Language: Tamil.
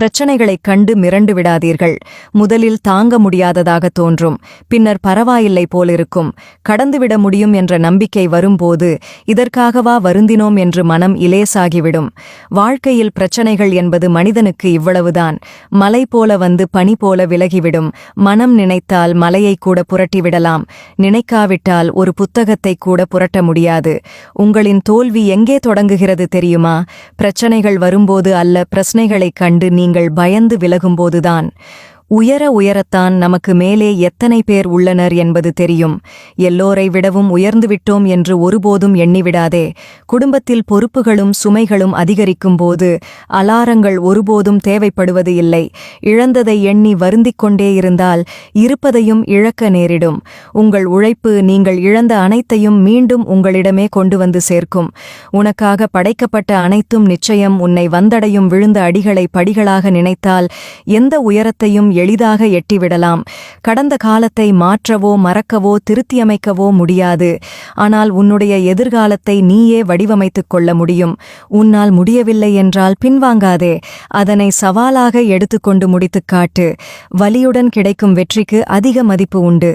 பிரச்சனைகளைக் கண்டு மிரண்டு விடாதீர்கள். முதலில் தாங்க முடியாததாக தோன்றும். பின்னர் பரவாயில்லை போலிருக்கும். கடந்துவிட முடியும் என்ற நம்பிக்கை வரும்போது இதற்காகவா வருந்தினோம் என்று மனம் இலேசாகிவிடும். வாழ்க்கையில் பிரச்சனைகள் என்பது மனிதனுக்கு இவ்வளவுதான். மலை போல வந்து பனி போல விலகிவிடும். மனம் நினைத்தால் மலையை கூட புரட்டிவிடலாம். நினைக்காவிட்டால் ஒரு புத்தகத்தை கூட புரட்ட முடியாது. உங்களின் தோல்வி எங்கே தொடங்குகிறது தெரியுமா? பிரச்சனைகள் வரும்போது அல்ல பிரச்சனைகளைக் கண்டு நீ நீங்கள் பயந்து விலகும்போதுதான். உயர உயரத்தான் நமக்கு மேலே எத்தனை பேர் உள்ளனர் என்பது தெரியும். எல்லோரை விடவும் உயர்ந்துவிட்டோம் என்று ஒருபோதும் எண்ணிவிடாதே. குடும்பத்தில் பொறுப்புகளும் சுமைகளும் அதிகரிக்கும் போது அலாரங்கள் ஒருபோதும் தேவைப்படுவது இல்லை. இழந்ததை எண்ணி வருந்திக் கொண்டே இருந்தால் இருப்பதையும் இழக்க நேரிடும். உங்கள் உழைப்பு நீங்கள் இழந்த அனைத்தையும் மீண்டும் உங்களிடமே கொண்டு வந்து சேர்க்கும். உனக்காக படைக்கப்பட்ட அனைத்தும் நிச்சயம் உன்னை வந்தடையும் விழுந்த அடிகளை படிகளாக நினைத்தால் எந்த உயரத்தையும் எளிதாக எட்டிவிடலாம். கடந்த காலத்தை மாற்றவோ மறக்கவோ திருத்தியமைக்கவோ முடியாது. ஆனால் உன்னுடைய எதிர்காலத்தை நீயே வடிவமைத்துக் கொள்ள முடியும். உன்னால் முடியவில்லை என்றால் பின்வாங்காதே. அதனை சவாலாக எடுத்துக்கொண்டு முடித்துக் காட்டு. வலியுடன் கிடைக்கும் வெற்றிக்கு அதிக மதிப்பு உண்டு.